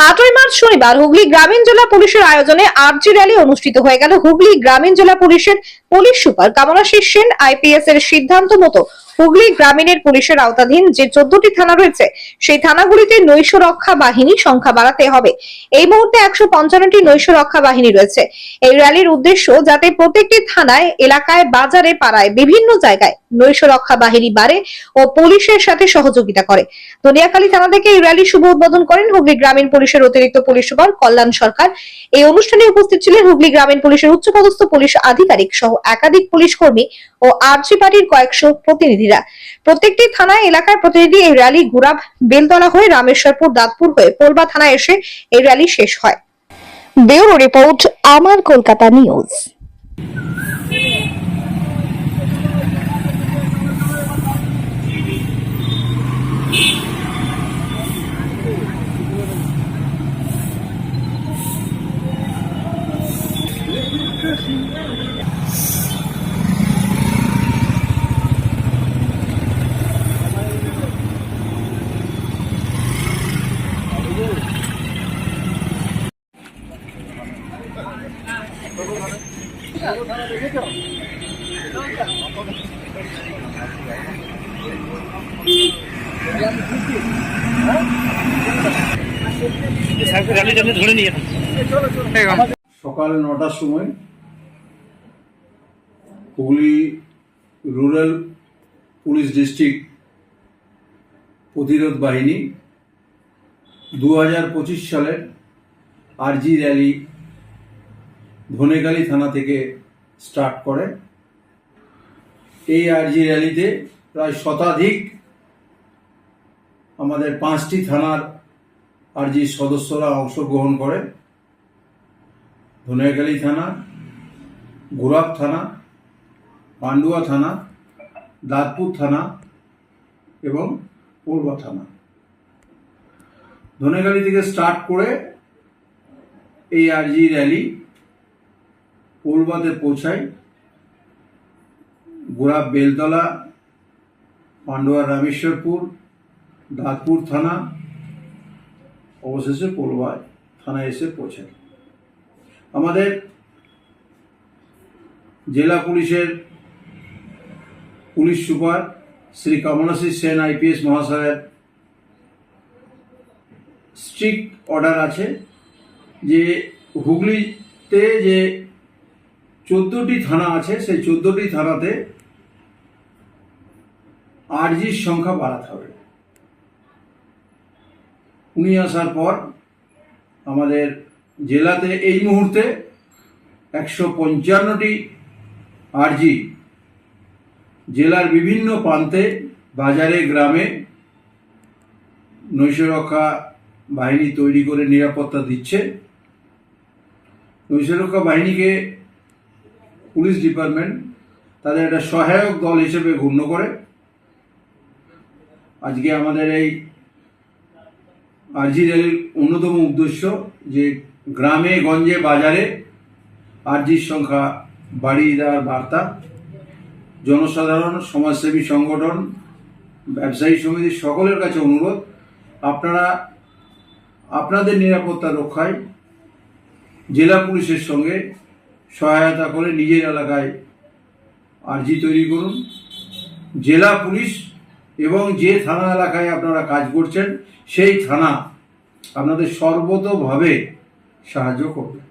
আটই মার্চ শনিবার হুগলি গ্রামীণ জেলা পুলিশের আয়োজনে আর্জি র্যালি অনুষ্ঠিত হয়ে গেল। হুগলি গ্রামীণ জেলা পুলিশের police super Kamalashish Sen IPS এর সিদ্ধান্ত মতো হুগলি গ্রামীণের পুলিশের আওতাধীন যে চোদ্দটি থানা রয়েছে, সেই থানাগুলিতে নৈশ রক্ষা বাহিনী সংখ্যা বাড়াতে হবে। এই মুহূর্তে একশো পঞ্চান্নটি নৈশ রক্ষা বাহিনী রয়েছে। এই র্যালির উদ্দেশ্য যাতে প্রত্যেকটি থানায়, এলাকায়, বাজারে, পাড়ায়, বিভিন্ন জায়গায় নৈশ রক্ষা বাহিনী বাড়ে ও পুলিশের সাথে সহযোগিতা করে। দুনিয়াখালী থানা থেকে এই র্যালি শুভ উদ্বোধন করেন হুগলি গ্রামীণ পুলিশের অতিরিক্ত পুলিশ সুপার কল্যাণ সরকার। এই অনুষ্ঠানে উপস্থিত ছিলেন হুগলি গ্রামীণ পুলিশের উচ্চপদস্থ পুলিশ আধিকারিক সহ একাধিক পুলিশ কর্মী ও আরজি পার্টির কয়েকশো প্রতিনিধিরা। প্রত্যেকটি থানায় এলাকার প্রতিনিধি এই র্যালি গুরাব বেলতলা হয়ে রামেশ্বরপুর, দাঁতপুর হয়ে পোলবা থানায় এসে এই র্যালি শেষ হয়। ব্যুরো রিপোর্ট, আমার কলকাতা নিউজ। সকাল নটার সময় হুগলি রুরাল পুলিশ ডিস্ট্রিক্ট প্রতিরোধ বাহিনী দু হাজার পঁচিশ সালের আরজি র্যালি ধনেখালি থানা থেকে স্টার্ট করে। এই আরজি র্যালিতে প্রায় শতাধিক আমাদের পাঁচটি থানার আরজি সদস্যরা অংশগ্রহণ করে। ধনিয়াখালী থানা গোরাপ থানা, পান্ডুয়া থানা, দাঁতপুর থানা এবং পূর্বা থানা। ধনেখালী থেকে স্টার্ট করে এই আরজি র্যালি পূর্বাতে পৌঁছায় গোড়া বেলতলা পান্ডুয়া রামেশ্বরপুর, দাঁতপুর থানা, অবশেষে পোলবায় থানায় এসে পৌঁছায়। আমাদের জেলা পুলিশের police super Shri Kamalashis Sen IPS মহাশয়ের স্ট্রিক্ট অর্ডার আছে যে হুগলিতে যে চোদ্দোটি থানা আছে, সেই চোদ্দোটি থানাতে আরজির সংখ্যা বাড়াতে হবে। উনি আসার পর আমাদের জেলাতে এই মুহূর্তে একশো পঞ্চান্নটি আরজি জেলার বিভিন্ন প্রান্তে, বাজারে, গ্রামে নৈশরক্ষা বাহিনী তৈরি করে নিরাপত্তা দিচ্ছে। নৈশরক্ষা বাহিনীকে পুলিশ ডিপার্টমেন্ট তাদের একটা সহায়ক দল হিসেবে গণ্য করে। আজকে আমাদের এই আরজি র্যালির অন্যতম উদ্দেশ্য যে গ্রামে, গঞ্জে, বাজারে আরজির সংখ্যা বাড়িয়ে দেওয়ার বার্তা। জনসাধারণ, সমাজসেবী সংগঠন, ব্যবসায়ী সমিতি সকলের কাছে অনুরোধ, আপনারা আপনাদের নিরাপত্তা রক্ষায় জেলা পুলিশের সঙ্গে সহায়তা করে নিজের এলাকায় আর্জি তৈরি করুন। জেলা পুলিশ এবং যে থানা এলাকায় আপনারা কাজ করছেন, সেই থানা আপনাদের সর্বতভাবে সাহায্য করবে।